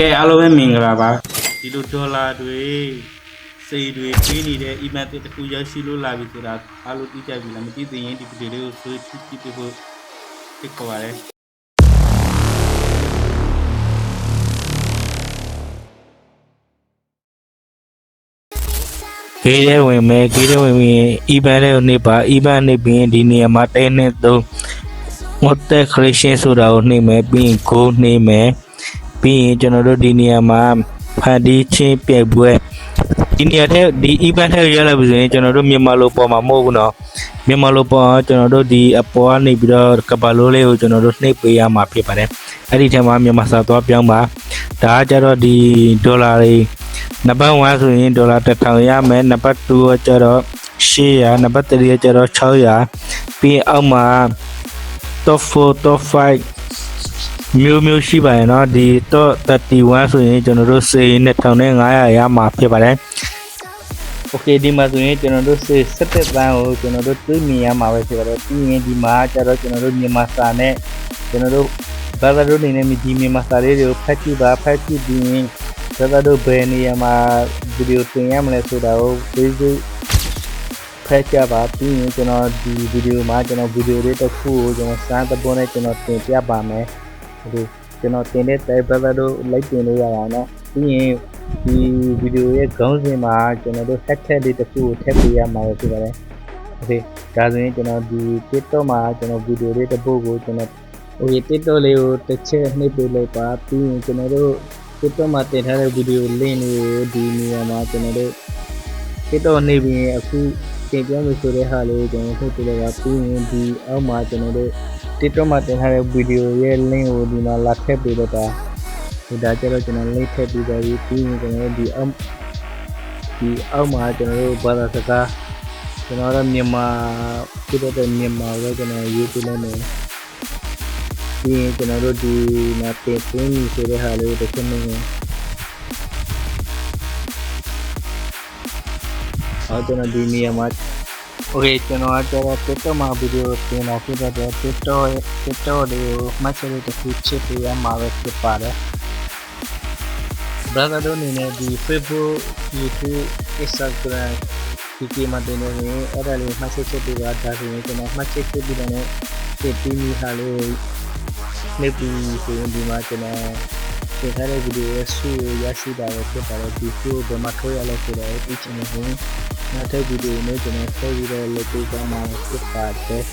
ကဲအားလုံးပဲမင်္ဂလာပါဒီလိုဒေါ်လာတွေစိတ်တွေပေးနေတဲ့ email တစ်ခုရရှိလို့လာပြီဆိုတာအားလုံးသိကြပြီလားမသိသေးရင်ဒီဗီဒီယိုလေးကိုဆွေးကြည့်ကြည့်ပေးဖို့ဖိတ်ခေါ်ပါရစေခေးတဲ့ဝင်မယ်ခေးတဲ့ဝင်ပြီးအီဘန်လေးကိုနှိပ်ပါအီဘန်နှိပ်ပြီးရင်ဒီနေရာမှာတဲနဲ့သုံး water creation ဆိုတာကိုနှိပ်မယ်ပြီးရင် go နှိပ်မယ် ပြီးရင်ကျွန်တော်တို့ဒီနေရာမှာဖန်တီးချင်းပြိုက်ပွဲဒီနေရာထဲဒီ event ထဲရလာပြီဆိုရင်ကျွန်တော်တို့မြန်မာလိုပေါ်မှာမဟုတ်ဘူးเนาะမြန်မာလိုပေါ်အောင်ကျွန်တော်တို့ဒီအပေါ်ကနေပြီးတော့ကဘာလိုလေးကိုကျွန်တော်တို့နှိပ်ပေးရမှာဖြစ်ပါတယ်အဲ့ဒီထဲမှာမြန်မာစာသွားပြောင်းပါဒါကကြတော့ဒီဒေါ်လာတွေ နံပါတ်1ဆိုရင်ဒေါ်လာ1000ရမယ်နံပါတ်2ကကျတော့800နံပါတ်3ကကျတော့600ပြီးရင်အောက်မှာ top 4 top 5 မျိုးမျိုးရှိပါရဲ့เนาะဒီ top 31ဆိုရင်ကျွန်တော်တို့စေ2500ရမှာဖြစ်ပါတယ်โอเคဒီမှာဆိုရင်ကျွန်တော်တို့စေ17တန်းကိုကျွန်တော်တို့တွေးမြင်ရမှာပဲဖြစ်ပါတယ်ပြီးရင်ဒီမှာကျတော့ကျွန်တော်တို့မြန်မာစာနဲ့ကျွန်တော်တို့ဘာသာတို့နေနဲ့ဒီမြန်မာစာလေးတွေကိုဖတ်ကြည့်ပါဖတ်ကြည့်ပြီးရင် ဒါသာတို့ဘယ်နေရာမှာဗီဒီယိုတင်ရမလဲဆိုတာကို Facebook ဖက်ကြပါပြီးရင်ကျွန်တော်ဒီဗီဒီယိုမှာကျွန်တော်ဗီဒီယိုလေးတစ်ခုကိုကျွန်တော်စမ်းသဘောနဲ့ကျွန်တော်တင်ပြပါမယ် ဒီကျွန်တော်တင်တဲ့တိုင်ဘာသာတို့လိုက်တင်လို့ရအောင်เนาะပြီးရင်ဒီဗီဒီယိုရဲ့ခေါင်းစဉ်မှာကျွန်တော်တို့ hashtag လေးတစ်ခုကိုထည့်ပေးရမှာပဲဖြစ်ပါတယ်โอเคဒါဆိုရင်ကျွန်တော်ဒီ TikTok မှာကျွန်တော်ဗီဒီယိုလေးတစ်ပုဒ်ကိုကျွန်တော်ဟို TikTok လေးကိုတစ်ချက်နှိပ်ပေးလိုက်ပါပြီးရင်ကျွန်တော်တို့ TikTok မှာတင်ထားတဲ့ဗီဒီယို link တွေကိုဒီနေရာမှာကျွန်တော်တို့ TikTok နေပြီးရင်အခုတင်ပြမယ်ဆိုတဲ့ဟာလေးကိုကျွန်တော်ထုတ်ပြလိုက်ပါပြီးရင်ဒီအောက်မှာကျွန်တော်တို့ TikTok မှာတင်ထားတဲ့ဗီဒီယိုရဲ့ link ကိုဒီမှာလာထည့်ပေးတော့တာဒီဒါကျတော့ကျွန်တော် link ထည့်ပေးပါပြီပြီးရင်ကျွန်တော်တို့ဒီအောက်ဒီအောက်မှာကျွန်တော်တို့ဘာသာစကားကျွန်တော်တို့မြန်မာဖြစ်တဲ့မြန်မာကိုကျွန်တော်ရေးပြလိုက်မယ်ပြီးရင်ကျွန်တော်တို့ဒီမှာတင်သွင်းပြီဆိုတဲ့ဟာလေးကိုတစ်ချက်နေနေအော်ကျွန်တော်ဒီနေရာမှာ โอเคကျွန်တော်ကတော့ TikTok မှာဗီဒီယိုတင်တာဖြစ်တဲ့အတွက် TikTok ရဲ့ TikTok လေးကိုမှတ်ချက်လေးတစ်ခုချစ်ပေးရမှာပဲဖြစ်ပါတယ် brother တို့အနေနဲ့ဒီ Facebook YouTube Instagram ဒီကိမှာတင်နေရင်အဲ့ဒါလေးမှတ်ချက်ချက်ပေးပါဒါဆိုရင်ကျွန်တော်မှတ်ချက်ချက်ပြီးတော့လည်းတင်ပြီးမိဟာလေးကို နေပြီးဆိုရင်ဒီမှာကျွန်တော် တင်ထားတဲ့ဗီဒီယိုရဲ့ဆူကိုရရှိတာပဲဖြစ်ပါတယ်ဒီဆူကိုဘယ်မှာထုတ်ရလဲဆိုတော့ဒီချင်နေရင်နောက်ထပ်ဗီဒီယိုနဲ့ကျွန်တော်ဆက်ပြီးတော့လုပ်ပေးသွားမှာဖြစ်ပါတယ်